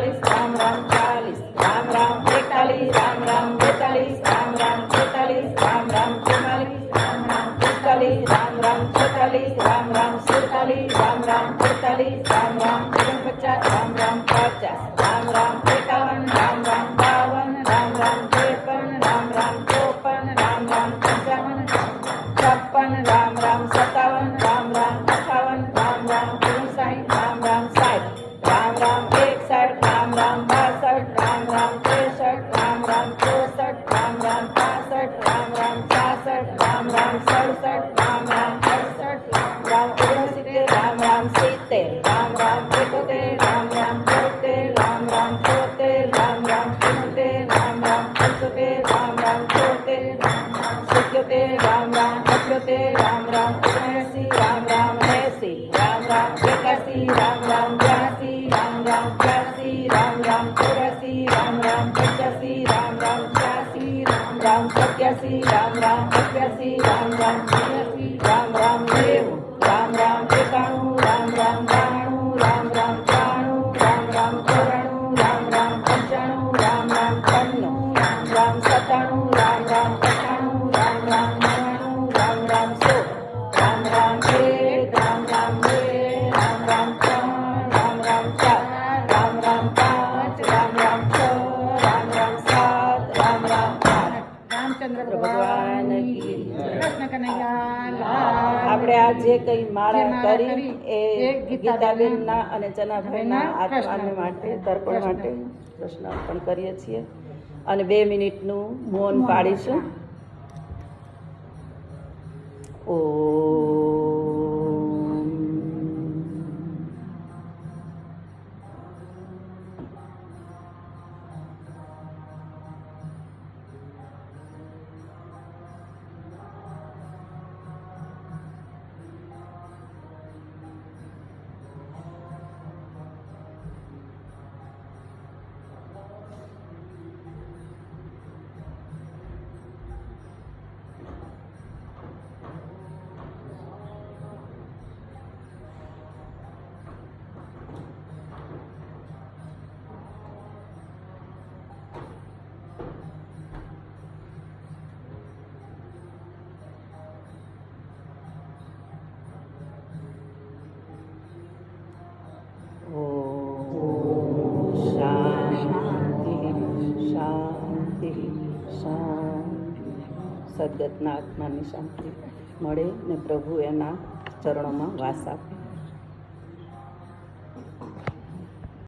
ઓગણચાલીસ રામ રામ ચાલીસ રામ રામ એકતાલીસ રામ રામ બેતાલીસ રામ રામ તેતાલીસ રામ રામ ચુમ્માલીસ રામ રામ પિસ્તાલીસ રામ રામ છેતાલીસ રામ રામ સુડતાલીસ રામ રામ તેતાલીસ રામ રામ ઓગણપચાસ રામ રામ પચાસ રામ રામ એકાવન સિત્તેર રામ રામ એકોતેર રામ રામ તોતેર રામ રામ તોતેર રામ રામ ચુમ્મોતેર રામ રામ પંચોતેર રામ રામ તોતેર રામ રામ સિત્યોતેર રામ રામ અઠ્યોતેર રામ રામ ઓગણએંસી રામ રામ એંસી રામ રામ એકાસી રામ રામ બ્યાસી રામ રામ ત્યાસી રામ રામ ચોરાસી રામ રામ પંચ્યાસી રામ રામ છ્યાસી રામ રામ સત્યાસી રામ રામ અઠ્યાસી રામ રામ રામ રામ આપણે આ જે કઈ માળા કરી એ ગીતાબેન ના અને ચનાભાઈ ના આત્માને માટે. તર્પણ માટે પ્રશ્ન અર્પણ કરીએ છીએ. અને બે મિનિટનું મૌન પાડીશું ઓમ શાંતિ સદગતના આત્માની શાંતિ મળે ને પ્રભુ એના ચરણોમાં વાસ આપે.